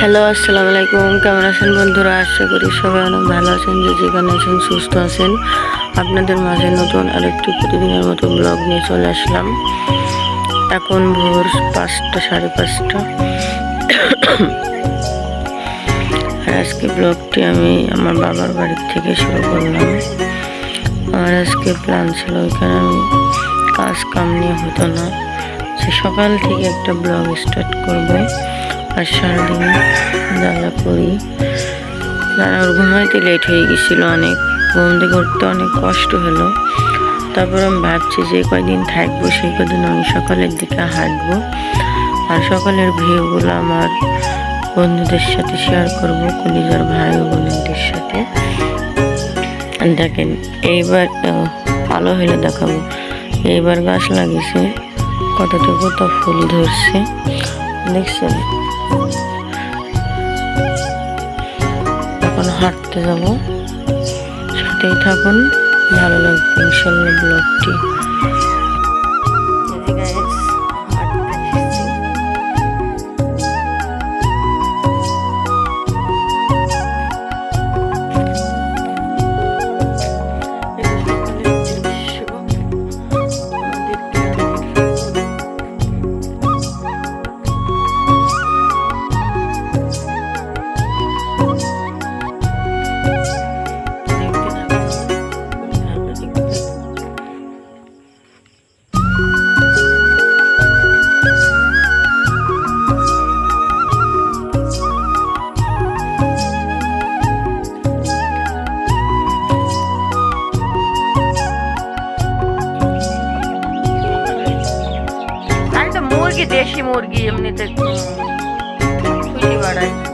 Hello, আসসালামু আলাইকুম। কেমন আছেন বন্ধুরা? আশা করি সবাই অনেক ভালো আছেন, যে যেখানে আছেন সুস্থ আছেন। আপনাদের মাঝে নতুন আরেকটি প্রতিদিনের মতো ব্লগ নিয়ে চলে আসলাম। এখন ভোর পাঁচটা, সাড়ে পাঁচটা। আজকে ব্লগটি আমি আমার বাবার বাড়ির থেকে শুরু করলাম। আমার আজকে প্ল্যান ছিল ওইখানে আমি কাজ কাম নিয়ে হতো না। সে সকাল থেকে একটা ব্লগ স্টার্ট করব। আর সারাদিন জ্বালা করি। আর ঘুমাইতে লেট হয়ে গেছিল অনেক। ঘুম থেকে উঠতে অনেক কষ্ট হলো। তারপর আমি ভাবছি যে কয়দিন থাকব সেই কদিন আমি সকালের দিকে হাঁটবো। আর সকালের ভিউগুলো আমার বন্ধুদের সাথে শেয়ার করব কলিজার ভাই ও বোনদের সাথে। দেখেন এইবার আহ, ভালো হলে দেখাবো। এইবার গাছ লাগিয়েছে কতটুকু তো ফুল ধরছে। দেখছেন? এখন হাঁটতে যাব। সাথেই থাকুন। ভালো লাগবে ইনশাল্লাহ ব্লগটি। দেশি মুরগি এমনিতে খুশি বাড়ায়।